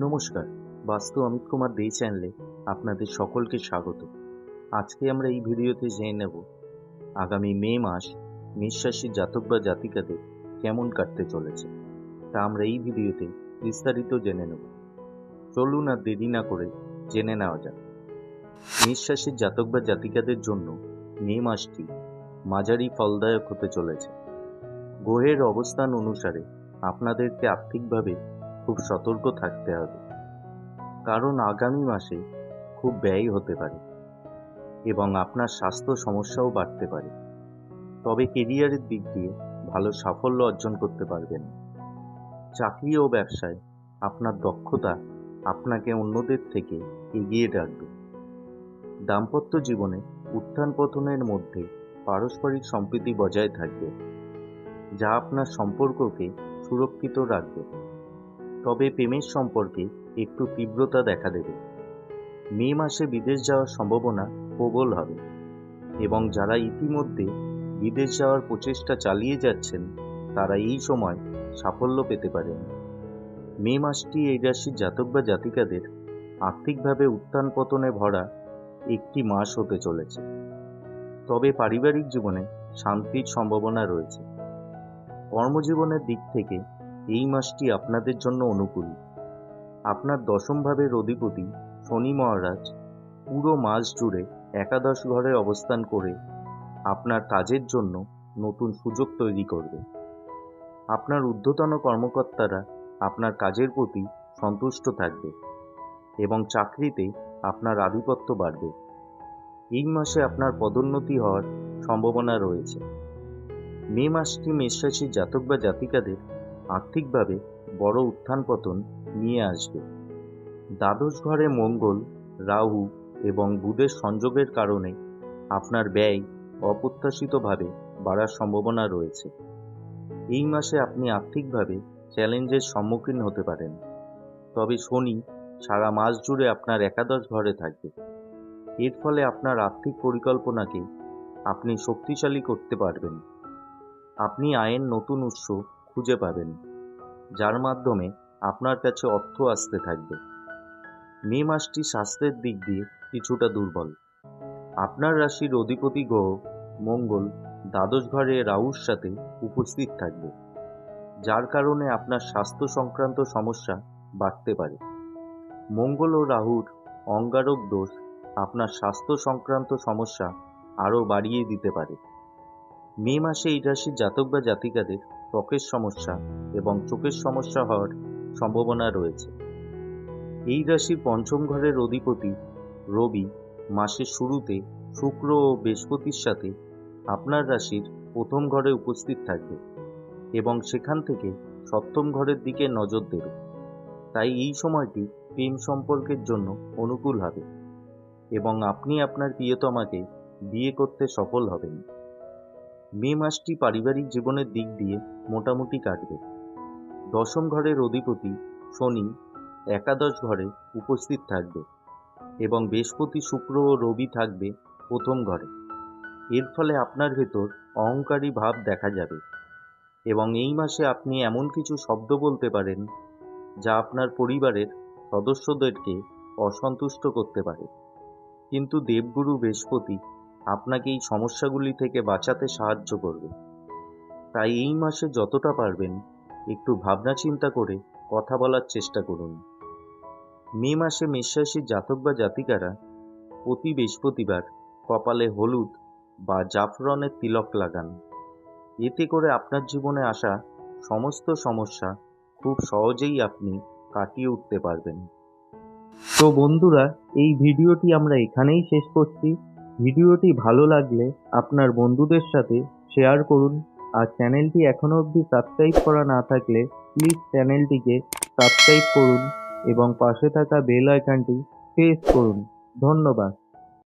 নমস্কার। বাস্তু অমিত কুমার দে চ্যানেলে আপনাদের সকলকে স্বাগত। আজকে আমরা এই ভিডিওতে জেনে নেব, আগামী মে মাস নিঃশ্বাসী জাতক বা জাতিকাদের কেমন কাটতে চলেছে। তা আমরা এই ভিডিওতে বিস্তারিত জেনে নেব। চলুন আর দেরি না করে জেনে নেওয়া যাক। নিঃশ্বাসী জাতক বা জাতিকাদের জন্য মে মাসটি মাঝারি ফলদায়ক হতে চলেছে। গ্রহের অবস্থান অনুসারে আপনাদেরকে আর্থিকভাবে খুব সতর্ক থাকতে হবে। কারণ আগামী মাসে খুব ব্যয় হতে পারে এবং আপনার স্বাস্থ্য সমস্যাও বাড়তে পারে। তবে কেরিয়ারের দিক দিয়ে ভালো সাফল্য অর্জন করতে পারবেন। চাকরি ও ব্যবসায় আপনার দক্ষতা আপনাকে অন্যদের থেকে এগিয়ে রাখবে। দাম্পত্য জীবনে উত্থান পতনের মধ্যে পারস্পরিক সম্প্রীতি বজায় থাকবে, যা আপনার সম্পর্ককে সুরক্ষিত রাখবে। তবে প্রেমের সম্পর্কে একটু তীব্রতা দেখা দেবে। মে মাসে বিদেশ যাওয়ার সম্ভাবনা প্রবল হবে এবং যারা ইতিমধ্যে বিদেশ যাওয়ার প্রচেষ্টা চালিয়ে যাচ্ছেন, তারা এই সময় সাফল্য পেতে পারেন। মে মাসটি এই রাশির জাতক বা জাতিকাদের আর্থিকভাবে উত্থান পতনে ভরা একটি মাস হতে চলেছে। তবে পারিবারিক জীবনে শান্তির সম্ভাবনা রয়েছে। কর্মজীবনের দিক থেকে এই মাসটি আপনাদের জন্য অনুকূল। আপনার দশম ভাবের অধিপতি শনি মহারাজ পুরো মাস জুড়ে একাদশ ঘরে অবস্থান করে আপনার কাজের জন্য নতুন সুযোগ তৈরি করবে আপনার ঊর্ধ্বতন কর্মকর্তারা আপনার কাজের প্রতি সন্তুষ্ট থাকবে এবং চাকরিতে আপনার আধিপত্য বাড়বে। এই মাসে আপনার পদোন্নতি হওয়ার সম্ভাবনা রয়েছে। মে মাসটি মেষরাশির জাতক বা জাতিকাদের আর্থিকভাবে বড় উত্থান পতন নিয়ে আসবে। দ্বাদশ ঘরে মঙ্গল, রাহু এবং বুধের সংযোগের কারণে আপনার ব্যয় অপ্রত্যাশিতভাবে বাড়ার সম্ভাবনা রয়েছে। এই মাসে আপনি আর্থিকভাবে চ্যালেঞ্জের সম্মুখীন হতে পারেন। তবে শনি সারা মাস জুড়ে আপনার একাদশ ঘরে থাকবে। এর ফলে আপনার আর্থিক পরিকল্পনাকে আপনি শক্তিশালী করতে পারবেন। আপনি আয়ের নতুন উৎস খুঁজে পাবেন, যার মাধ্যমে আপনার কাছে অর্থ আসতে থাকবে। মে মাসটি স্বাস্থ্যের দিক দিয়ে কিছুটা দুর্বল। আপনার রাশির অধিপতি গ্রহ মঙ্গল দ্বাদশ ঘরে রাহুর সাথে উপস্থিত থাকবে, যার কারণে আপনার স্বাস্থ্য সংক্রান্ত সমস্যা বাড়তে পারে। মঙ্গল ও রাহুর অঙ্গারক দোষ আপনার স্বাস্থ্য সংক্রান্ত সমস্যা আরও বাড়িয়ে দিতে পারে। মে মাসে এই রাশির জাতক বা জাতিকাদের ত্বকের সমস্যা এবং চোখের সমস্যা হওয়ার সম্ভাবনা রয়েছে। এই রাশির পঞ্চম ঘরের অধিপতি রবি মাসের শুরুতে শুক্র ও বৃহস্পতির সাথে আপনার রাশির প্রথম ঘরে উপস্থিত থাকবে এবং সেখান থেকে সপ্তম ঘরের দিকে নজর দেবে। তাই এই সময়টি প্রেম সম্পর্কের জন্য অনুকূল হবে এবং আপনি আপনার প্রিয়তমাকে বিয়ে করতে সফল হবেন। মে মাসটি পারিবারিক জীবনের দিক দিয়ে মোটামুটি কাটবে। দশম ঘরের অধিপতি শনি একাদশ ঘরে উপস্থিত থাকবে এবং বৃহস্পতি, শুক্র ও রবি থাকবে প্রথম ঘরে। এর ফলে আপনার ভেতর অহংকারী ভাব দেখা যাবে এবং এই মাসে আপনি এমন কিছু শব্দ বলতে পারেন যা আপনার পরিবারের সদস্যদেরকে অসন্তুষ্ট করতে পারে। কিন্তু দেবগুরু বৃহস্পতি আপনাকে এই সমস্যাগুলি থেকে বাঁচাতে সাহায্য করবে। তাই এই মাসে যতটা পারবেন, একটু ভাবনা চিন্তা করে কথা বলার চেষ্টা করুন। মে মাসে মেষরাশির জাতক বা জাতিকারা প্রতি বৃহস্পতিবার কপালে হলুদ বা জাফরনের তিলক লাগান। এতে করে আপনার জীবনে আসা সমস্ত সমস্যা খুব সহজেই আপনি কাটিয়ে উঠতে পারবেন। তো বন্ধুরা, এই ভিডিওটি আমরা এখানেই শেষ করছি। ভিডিওটি ভালো লাগলে আপনার বন্ধুদের সাথে শেয়ার করুন। আর চ্যানেলটি এখনও অবধি সাবস্ক্রাইব করা না থাকলে প্লিজ চ্যানেলটিকে সাবস্ক্রাইব করুন এবং পাশে থাকা বেল আইকনটি প্রেস করুন। ধন্যবাদ।